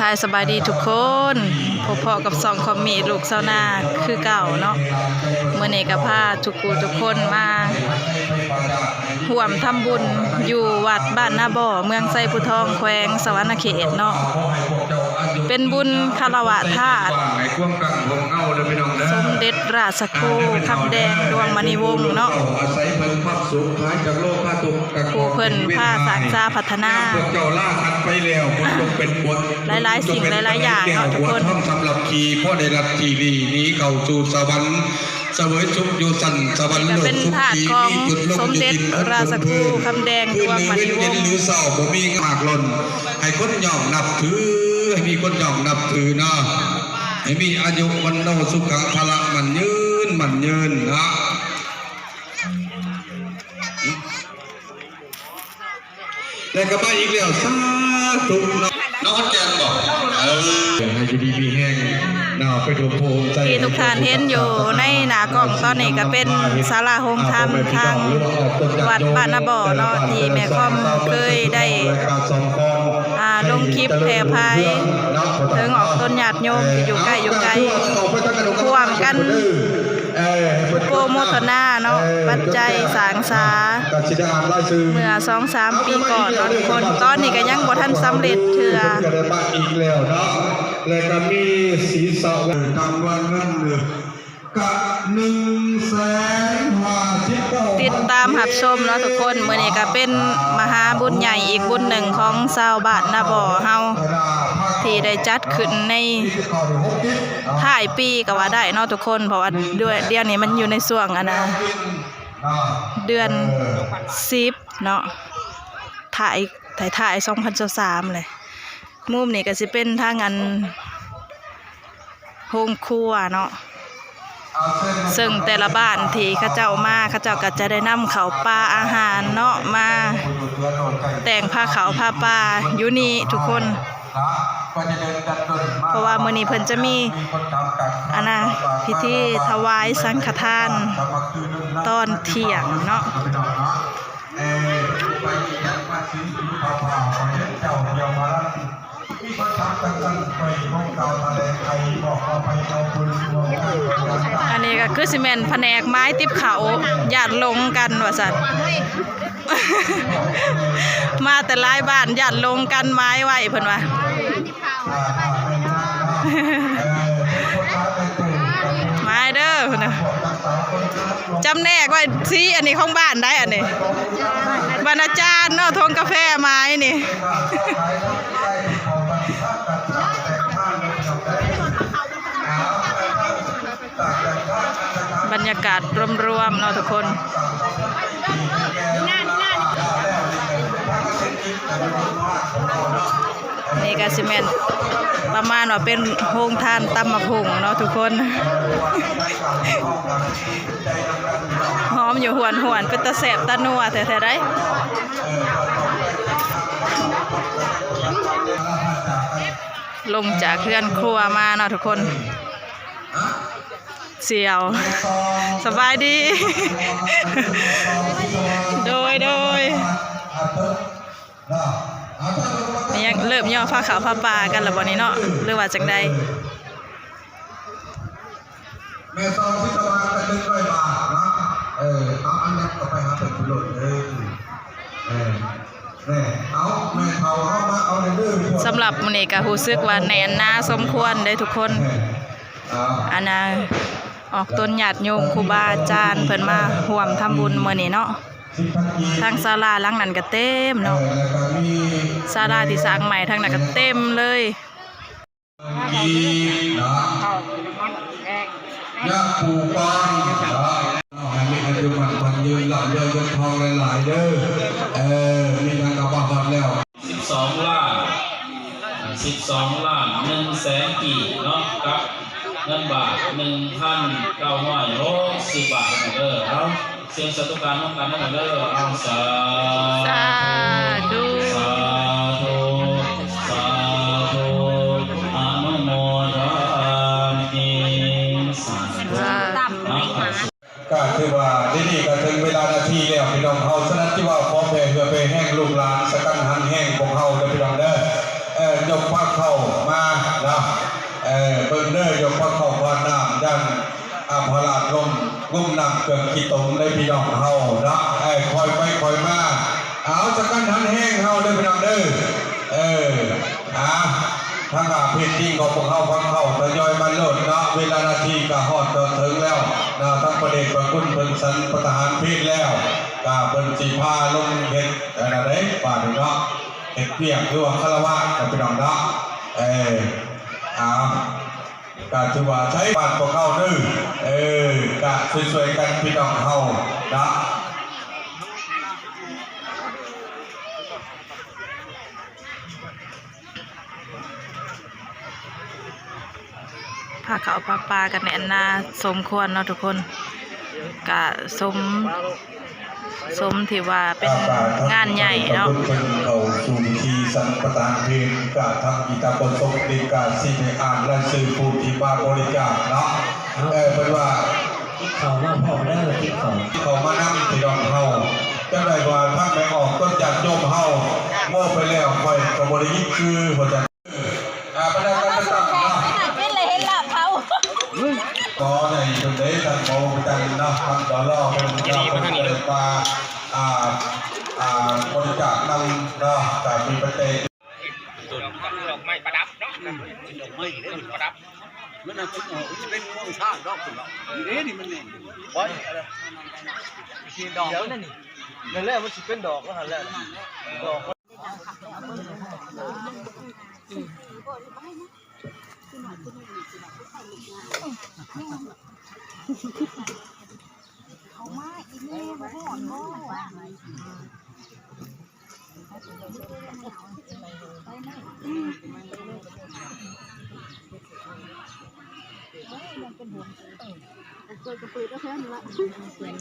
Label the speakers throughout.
Speaker 1: ทายสบายดีทุกคนพอพอกับสองคอมมีลูกเซานาคือเก่าเนาะเมื่อนี้ก็พาทุกกูทุกคนมาห่วมทำบุญอยู่วัดบ้านนาบ่อเมืองไซพุทองแขวงสวรรณเขตเนาะเป็นบุญคารวะธาตุสมเด็จ ราชครูคำแดงดวงมณีวงศ์เนาะ
Speaker 2: อาศัยเพิ่นความสุขหายจากโลกข้าทุกข์กับ
Speaker 1: ผู้เพิ่นพาสร้างสร้างพัฒนา
Speaker 2: พวกเจ้าล่าคันไปแล้วคนจงเป็นบท
Speaker 1: หลายๆ สิ่งหลายๆอย่างเนาะทุกคน
Speaker 2: หัวท่อมสำหรับขี่พ่อได้รับทีดีนี้เข้าสู่สวรรค์เสวยสุขอยู่สันสวรรค์
Speaker 1: ก็
Speaker 2: โลก
Speaker 1: เป็น
Speaker 2: สุข
Speaker 1: ธาตุ
Speaker 2: ขี
Speaker 1: ของ
Speaker 2: มีจุดลง
Speaker 1: สมเด็จ
Speaker 2: อยู่ดิน
Speaker 1: ราชครูคำแดงดวงมณีวงศ์
Speaker 2: หรือเศร้าบ่มีมากล้นให้คนยอมนับถือให้มีคนยอมนับถือเนาะ ให้มีอายุวันโนสุขังพละมันยืนมันยืนนะแล้วก็มาอีกแล้วสาธุเนาะน้องแกนบอกเออให้อยู่ดีมีแห้งน่าไปถูกโพงใจ
Speaker 1: ที่ทุกท่านเห็นอยู่ในหนากล่องตอนนี้ก็เป็นศาลาโฮมธรรมทางวัดบ้านนาบ่อเนาะที่แม่ค่อมเคยได้อ่า ลงคลิปแพร่ภายถึงออกต้นหยาดโยมอยู่ใกล้อยู่ไกลร่วมกันโปรโมทนาเนาะปัจจัยสางสาเมื่อสองสามปีก่อนเนาะทุกคนตอนนี้ก็ยังบ่ทันสำเร็จเทื่อ
Speaker 2: ก็ได้บ้านอีกแล้วนะก็มีสีสะวันกำวันเงินเลยกะหนึ่งแสนห้าสิบเก้า
Speaker 1: ติดตามหับชมเนาะทุกคนมื้อนี้ก็เป็นมหาบุญใหญ่อีกบุญหนึ่งของชาวบ้านนาบ่อเฮาที่ได้จัดขึ้นในท้ายปีก็ว่าได้เนาะทุกคนเพราะว่าด้วยเดือนนี้มันอยู่ในช่วงอันนะเดือน10เนาะถ่ายถ่ายถ่าย2023เลยมุมนี้ก็สิเป็นทางอันโฮมครัวเนาะ ซึ่งแต่ละบ้านที่เข้าเจ้ามาเข้าเจ้าก็จะได้นำเขาวปลาอาหารเนาะมา แต่งผ้าขาวผ้าปลาอยู่นี่ทุกคน เพราะว่ามื้อนี้เพิ่นจะมีอันน่ะพิธีถวายสังฆทาน ตอนเที่ยงเนาะ อันนี้ก็คือสิแม่นแผนกไม้ติบเขาญาติลงกันว่าซั่นมาแต่หลายบ้านญาติลงกันไม้ไว้เพิ่นว่าไม้เด้อเพิ่นน่ะจำแนกไว้สีอันนี้ของบ้านได้อันนี้บรรณาจารย์เนาะทงกาแฟไม้นี่ ยากาศรวมๆเนาะทุกคนนี่ก็สิแมนประมาณว่าเป็นโฮงทานตำมะพุงเนาะทุกคน หอมอยู่หวนหวนเป็นตะแสบตะนัวแท้ๆได้ลงจากเคลื่อนครัวมาเนาะทุกคน เสียว สบายดี โดยโดยนี่ยังเริ่มย่อผ้าขาวผ้าปลากันแล้วบ่นี้เนาะหรือว่าจังใด
Speaker 2: แม่ซองที่ตะวันกันหนึ่งร้อยบาทนะเออเอาอันนี้ก็ไปหาเป็นกุหลาบเลยเออแม่เอาแม่เขาเข้ามาเอาในเรื่องพวก
Speaker 1: สำหรับมื้อนี้ก็รู้สึกว่าแน่นหนาสมควรได้ทุกคน
Speaker 2: เอา
Speaker 1: อันน่ะ ออกต้นหยาดโยมครูบาอาจารย์เพิ่นมาห่วมทำบุญเมื่อนี้เนาะทางศาลาหลังนั้นก็เต็ม
Speaker 2: เนาะ
Speaker 1: ศาลาที่สร้างใหม่ทางนั้นก็เต็มเลย
Speaker 2: ยาปูปานอันนี้ก็คืมันมันยืนหลับเยอะยนทองหลายๆเด้อเออมีทางกระบะบัดแล้ว
Speaker 3: 12ล่า12 เอาเสีย
Speaker 2: ถ้าหาเพจที่ของพวกเฮาฟังเฮาทยอยมาโลดนะเวลานาทีก็ฮอดจนถึงแล้วนะทั้งประเด็นประคุณเพิ่นสันประทหารเพจแล้วก็เพิ่นสิพาลงเฮ็ดอะไรเด้บานี้เนาะเฮ็ดเปียกหรือว่าคารวะกับพี่น้องเนาะเออเอาการถือว่าใช้บานพวกเขาดื้อเออกะสวยๆกันพี่น้องเฮานะา
Speaker 1: เขาวปลาปลากันแน่นหนาสมควรเนาะทุกคนกะสมสมที่ว่าเป็นงานใหญ่เนาะ
Speaker 2: ขอบคุณเขาสู่พิธีสันประทานเพลงกะทำกิจกรรมสมดีกาสิในอ่านและสื่อผู้ที่มาบริจาคเนาะเออเป็นว่า
Speaker 4: เขาว่าพ่อได้ที่เขา
Speaker 2: เขามานั่งพี่น้องเฮาจังไรว่าถ้าไม่ออกต้นจากโยมเฮาเมื่อไปแล้วคอยกับบริยิตคือหัวใจอ่าบรรดาการต่างๆเนาะ
Speaker 1: เป็นเลยเห็นลาบเขา
Speaker 2: ก็ในตรงนี้ท่านโมประจันนะท่านดอลลาร์เป็นเจ้าคนเดินมาอ่าอ่าบริจาคนำนะจากมีประเทศ
Speaker 5: ดอกไม้ประดับเนาะดอกไม้ประดับ
Speaker 4: มันน่ะเป็นเอาจะเป็นม่วงชาดอกสุดหรอกนี่นี่มันนี่ไว้อะไรสีดอกเดี๋ยวนั่นนี่นั่นแหละมันสิเป็นดอกแล้วหันแหละดอก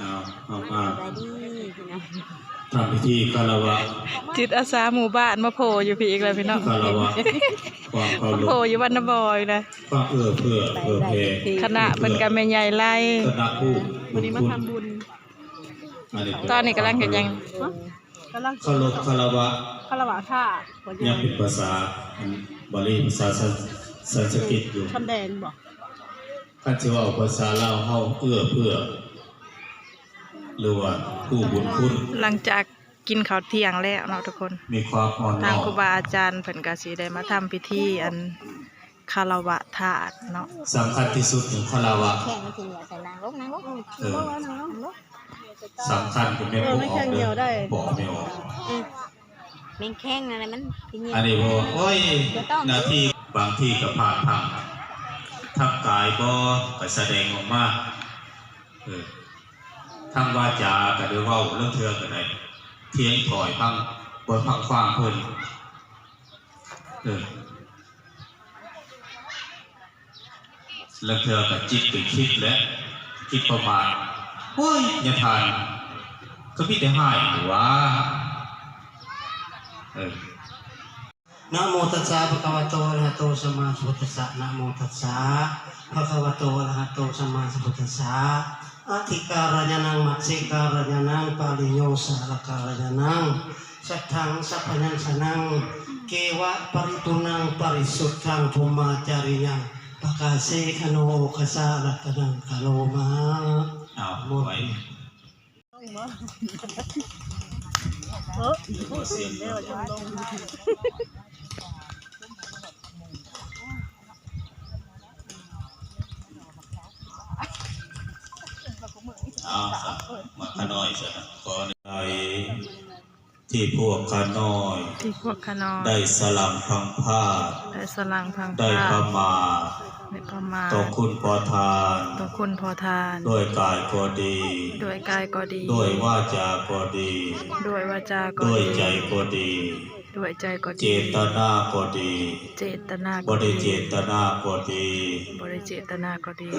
Speaker 3: เอาเอามาทำพิธีคารวะ
Speaker 1: จิตอาสาหมู่บ้านมาโผล่อยู่พี่อีกแล้วพี่น้อง
Speaker 3: คารวะความเคาร
Speaker 1: โผล่
Speaker 3: พ
Speaker 1: อยู่วันนบอยเลย
Speaker 3: ความเอื้อเพื่อเพื่อเพ
Speaker 1: คณะเป็นกันแม่ใหญ่ไล่
Speaker 3: คณะผู้
Speaker 1: วันนี้มาทำบุญ
Speaker 3: อันนี้
Speaker 1: ตอนนี้กำลังเห็นยัง
Speaker 3: เคารพคารวะ
Speaker 1: คารวะค่ะ
Speaker 3: ยังเป็นภาษาบาลีภาษาสันสกฤตอยู่
Speaker 1: คำแดงบอก
Speaker 3: ท่านจะว่าภาษาลาวเฮาเอื้อเพื่อ หรือว่าผู้บุญคุณ
Speaker 1: หลังจากกินข้าวเที่ยงแล้วเนาะทุกคน
Speaker 3: มีความอ่อนน้
Speaker 1: ทาง
Speaker 3: อม
Speaker 1: ครูบาอาจารย์เพิ่นก็สิได้มาทำพิธีอันคารวะธาตุเนาะ
Speaker 3: สำคัญที่สุดถึงคารวะ
Speaker 6: แข่งกันสิเนี่ยใส่นางลกนางลก
Speaker 3: เออสำคัญเป็นแม่ผู้ออกเด้อบอกไม่ออก
Speaker 6: แมงแข้งอะไรมันทีนี้
Speaker 3: อันนี้บอกโอ้ยหน้าที่บางที่ก็พลาดพัง ทักกายก็ก็แสดงออกมาเออทางวาจาก็ได้เว้าเรื่องเทือกันได้เทียงถอยพังบนพังฟ้างเพิ่นเออเรื่องเทือกับจิตไปคิดและคิดประมาทโอ้ยอย่าทานก็พี่ได้ให้หรือว่าเออ
Speaker 4: นะโมตัสสะภะคะวะโตอะระหะโตสัมมาสัมพุทธัสสะนะโมตัสสะภะคะวะโตอะระหะโตสัมมาสัมพุทธัสสะอธิการญาณังมัจฉิการญาณังปาลิโยสารการญาณังสัทธังสัพพัญญสนังเกวะปริตุนังปริสุทธังภูมาจาริยังปะกาเสขโนคสารัตนังกะโลมา
Speaker 3: เอาไว้เสียงเอาสักมาขน้อยสักขอใน ที่พวกขาน้อย
Speaker 1: ที่พวกขนอง
Speaker 3: ได้สลัมพังพาด
Speaker 1: ได้สลังพัง
Speaker 3: ได้
Speaker 1: ผ้า
Speaker 3: ประมาท
Speaker 1: ได้ประมาณ
Speaker 3: ต่อคุณพอทาน
Speaker 1: ต่อคุณพอทาน
Speaker 3: ด้วยกายก็ดี
Speaker 1: ด้วยกายก็ดี
Speaker 3: ด้วยวาจาก็ดี
Speaker 1: ด้วยวาจาก็
Speaker 3: ด้วย
Speaker 1: ดี
Speaker 3: ใจก็ดี
Speaker 1: ด้วยใจก็
Speaker 3: เจ
Speaker 1: ดี
Speaker 3: ตนาก็ดี
Speaker 1: เจตนา
Speaker 3: บ
Speaker 1: ก็
Speaker 3: ริ
Speaker 1: ดี
Speaker 3: เจตนาก็ดี
Speaker 1: บริเจตนาก็ดี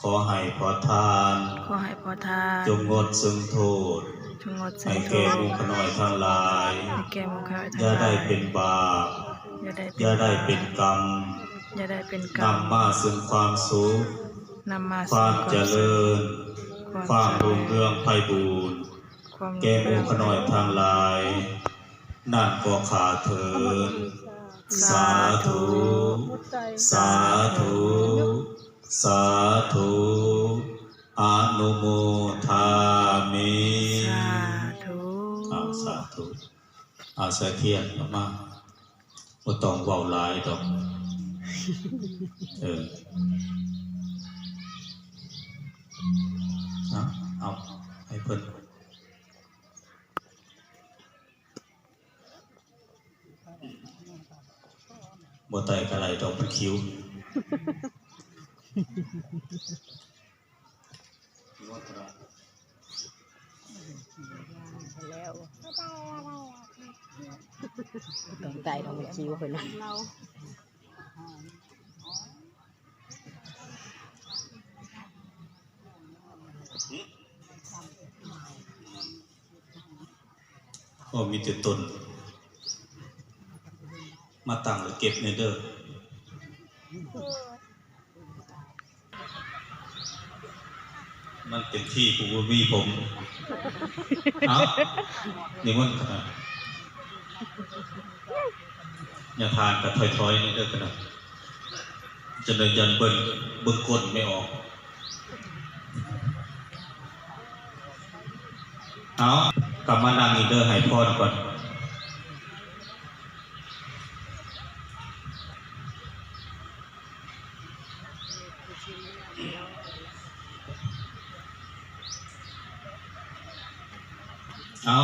Speaker 3: ขอให้พอทาน
Speaker 1: ขอให้พอทาน
Speaker 3: จงงดซึ่งโทษ
Speaker 1: จงงด
Speaker 3: ให้
Speaker 1: สิ่ง
Speaker 3: แก่
Speaker 1: ทุ
Speaker 3: หมู
Speaker 1: ก
Speaker 3: ขน้อยทั้งหลาย
Speaker 1: ให้แก่หมุขให้
Speaker 3: อย่าได้เป็นบาป
Speaker 1: อย่าได้
Speaker 3: อย่าได้เป็นกรรม
Speaker 1: อย่าได้เป็นกรรม
Speaker 3: นำมาซึ่งความสุข
Speaker 1: นำมา
Speaker 3: ค
Speaker 1: ซึ่
Speaker 3: วางมเจริญ
Speaker 1: ควา
Speaker 3: ความ
Speaker 1: ม
Speaker 3: รุ่งเรืองไพบูรณ์
Speaker 1: ความ
Speaker 3: แก่หมูขน้อยทางหลาย นั่นก็ขาเถินสาธุ สาธุ สาธุอานุโมทา อาสาเทียนมาบ่ต้องเว้าหลายดอกเออเอาเอาให้เพิ่นบ่ไต่กะไรดอกมันคิ้ว
Speaker 6: ต้องใจต้องไปคิวเพิ่นะเรา
Speaker 3: ก็มีแต่ตน มาตั้งแล้วเก็บในเด้อมันเป็นที่กูบ่มีผม เอานี่มันขนาด ย่าทานกับถอยๆนี่เด้อขนาดจะเลยยันเบิ่นเบิ่งก้นไม่ออก เอากลับมานั่งอีเด้อให้พรก่อนเอา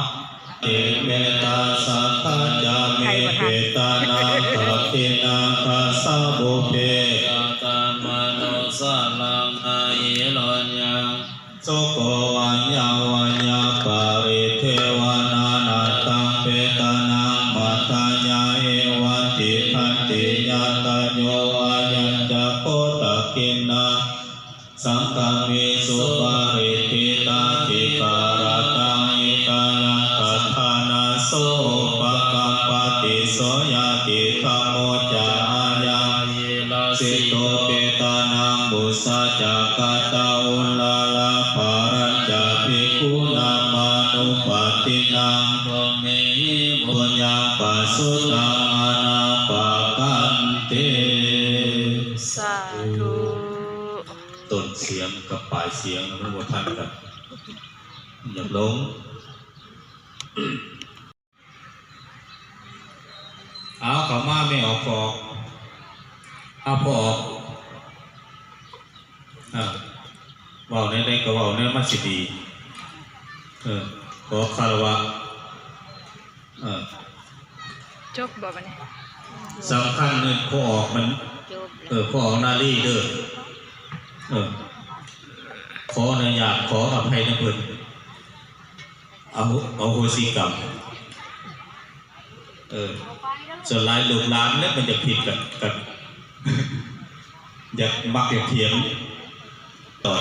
Speaker 3: เอเมตาสัพพะ เสี
Speaker 7: ยง
Speaker 3: กับปลายเสียงมันบ่ทันกันอย่าหลงเอาเขามาไม่ออกฟอกเอาพอออกอ่าเว่าในใดก็เว่าในมันสิดีเออขอคารวะเออ
Speaker 1: จบบ่บัดนี้
Speaker 3: สำคัญเลยพอออกมัน
Speaker 6: จบ
Speaker 3: เออพอออกนาลีเด้อเออ ขออนุญาตขออภัยนะเพิ่อนเอาเอาโหสิกรรมเออส่วนหลายลูกหลานเนี่ยมันจะผิดกันกันอยากมักอยากเถียงต่อ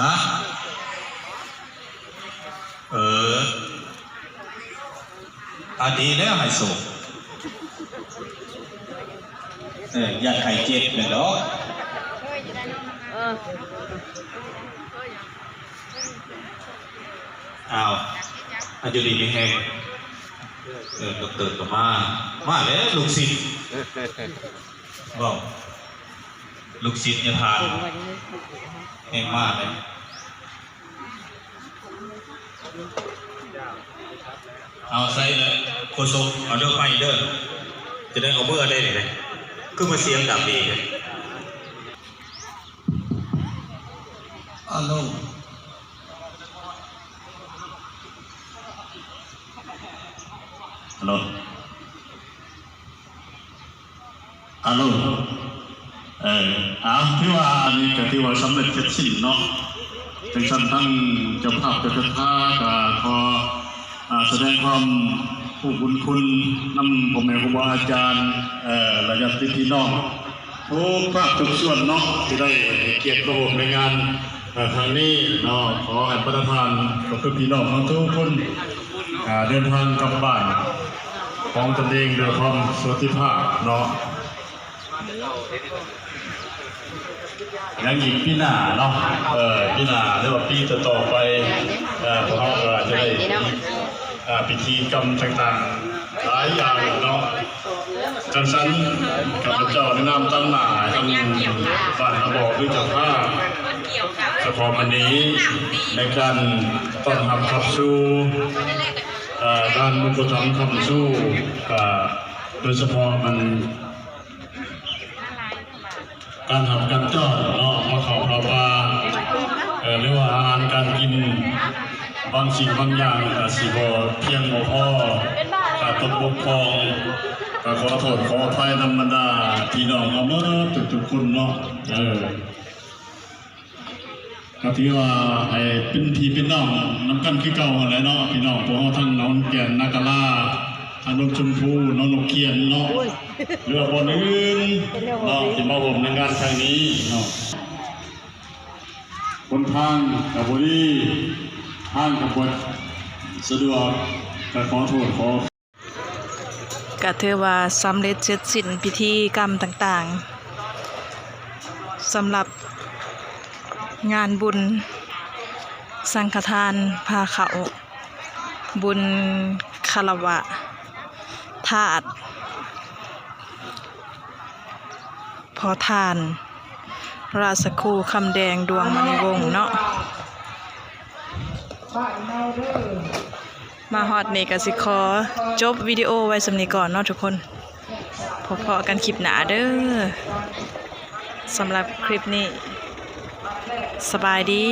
Speaker 3: ฮะเอออาดีแล้วไฮโซเอออยากไข่เจ็บเลยเนาะ
Speaker 6: ออ
Speaker 3: อ้าวอายุดีไม่แห้งเออดอกเตอร์ก็มา มาแล้วลูกศิษย์บอกลูกศิษย์เนี่ยทาน
Speaker 6: เก่าน
Speaker 3: แห้งมากเลยเอาใส่เลยโคศกเอาเด้อไปเด้อจะได้เอาเมื่อได้เลยนะคือมาเสียงดับดีเลย
Speaker 8: อัลโหล
Speaker 3: ฮัลโหลฮัลโหลเอออาที่ว่าอันนี้ก็ที่ว่าสำเร็จเสร็จสิ้นเนาะถึงชั้นทั้งเจ้าภาพเจ้าท่าก็ขอแสดงความผู้บุญคุณนำพ่อแม่ครูบาอาจารย์เอ่อระยะที่พี่น้องทุกภาคทุกส่วนเนาะที่ได้เกียรติร่วมในงาน ครั้งนี้เนาะขอให้ประธานก็คือพี่น้องทั้งทุกคนเดินทางกลับบ้านของตนเองด้วยความสวัสดิภาพเนาะยังอีกพี่หน้าเนาะเออพี่หน้าหรือว่าพี่จะต่อไปเอ่อพวกเราจะได้อ่าพิธีกรรมต่างๆหลายอย่างเนาะ
Speaker 9: จังสันข้าพเจ้าในนามตั้งหนาทั้งฝ่ายระบอกด้วยเจ้าภาพเฉพาะวันนี้ในการต้อนรับขับสู่เอ่อการมุขธรรมขับสู่ก็โดยเฉพาะมัน การทำการจอดเนาะมาเขาเราว่าเอ่อหรือว่าอาหารการกินบางสิ่งบางอย่างก็สิบ่เพียงบ่พอตกบกพอง ก็ขอโทษขออภัยธรรมดาพี่น้องเอาเมื่อทุกๆคนเนาะเออก็ถือว่าไอ้เป็นพี่เป็นน้องน้ำกันคือเก่าหั่นแหละเนาะพี่น้องพวกเราทั้งน้องแก่นนากาลาทางนกชมพูน้องนกเกียนเนาะเรือคนอื่นเนาะที่มาผมในงานครั้งนี้เนาะคนทางกับบรีทางกับบดสะดวกก็ขอโทษขอ
Speaker 1: ก็ถือว่าสำเร็จเสร็จสิ้นพิธีกรรมต่างๆสำหรับงานบุญ สังฆทานพาเขา บุญคารวะธาตุพอทาน ราชครูคำแดงดวงมณีวงเนาะ มาฮอดนี่ก็สิขอจบวิดีโอไว้สำนีก่อนเนาะทุกคนพอๆกันคลิปหนาเด้อสำหรับคลิปนี้ สบายดี